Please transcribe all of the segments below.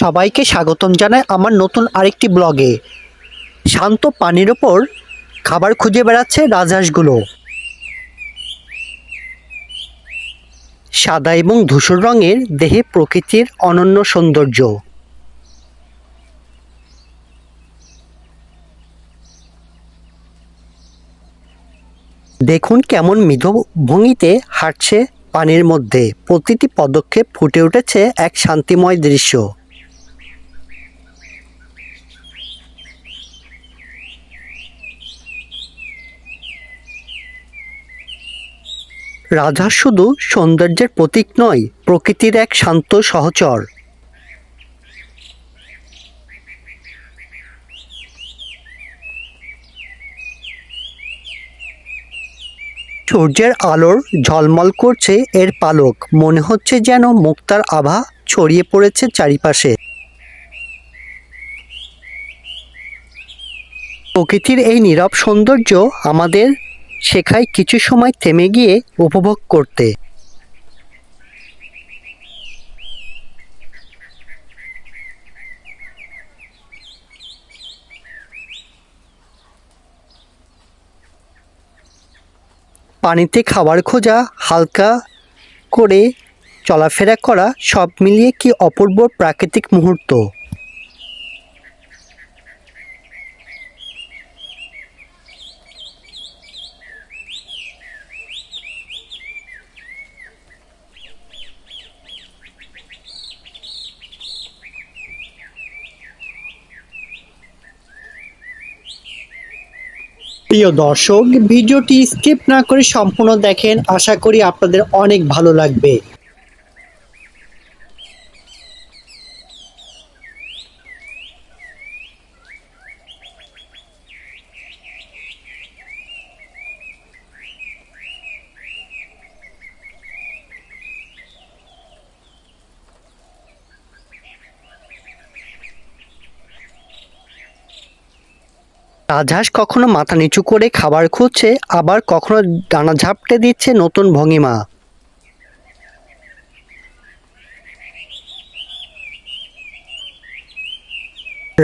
সবাইকে স্বাগতম জানায় আমার নতুন আরেকটি ব্লগে। শান্ত পানির ওপর খাবার খুঁজে বেড়াচ্ছে রাজহাঁসগুলো। সাদা এবং ধূসর রঙের দেহে প্রকৃতির অনন্য সৌন্দর্য। দেখুন কেমন মৃদু ভঙ্গিতে হাঁটছে পানির মধ্যে। প্রতিটি পদক্ষেপ ফুটে উঠেছে এক শান্তিময় দৃশ্য। রাজা শুধু সৌন্দর্যের প্রতীক নয়, প্রকৃতির এক শান্ত সহচর। সূর্যের আলোর ঝলমল করছে এর পালক। মনে হচ্ছে যেন মুক্তার আভা ছড়িয়ে পড়েছে চারিপাশে। প্রকৃতির এই নীরব সৌন্দর্য আমাদের শেখায় কিছু সময় থেমে গিয়ে উপভোগ করতে। পানিতে খাবার খোঁজা, হালকা করে চলাফেরা করা, সব মিলিয়ে কি অপূর্ব প্রাকৃতিক মুহূর্ত? প্রিয় দর্শক ভিডিওটি স্কিপ না করে সম্পূর্ণ দেখেন। আশা করি আপনাদের অনেক ভালো লাগবে। রাজহাঁস কখনো মাথা নিচু করে খাবার খুঁজছে, আবার কখনো ডানা ঝাপটে দিচ্ছে নতুন ভঙ্গিমা।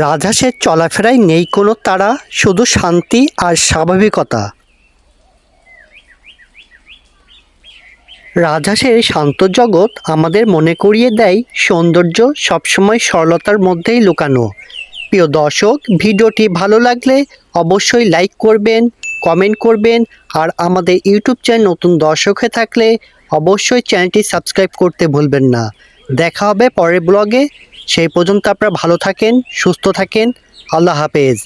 রাজহাঁসের চলাফেরায় নেই কোনো তারা শুধু শান্তি আর স্বাভাবিকতা। রাজহাঁসের শান্ত জগৎ আমাদের মনে করিয়ে দেয় সৌন্দর্য সবসময় সরলতার মধ্যেই লুকানো। প্রিয় দর্শক, ভিডিওটি ভালো লাগলে অবশ্যই লাইক করবেন কমেন্ট করবেন, আর আমাদের ইউটিউব চ্যানেল নতুন দর্শক হয়ে থাকলে অবশ্যই চ্যানেলটি সাবস্ক্রাইব করতে ভুলবেন না। দেখা হবে পরের ব্লগে সেই পর্যন্ত আপনারা ভালো থাকেন, সুস্থ থাকেন। আল্লাহ হাফেজ।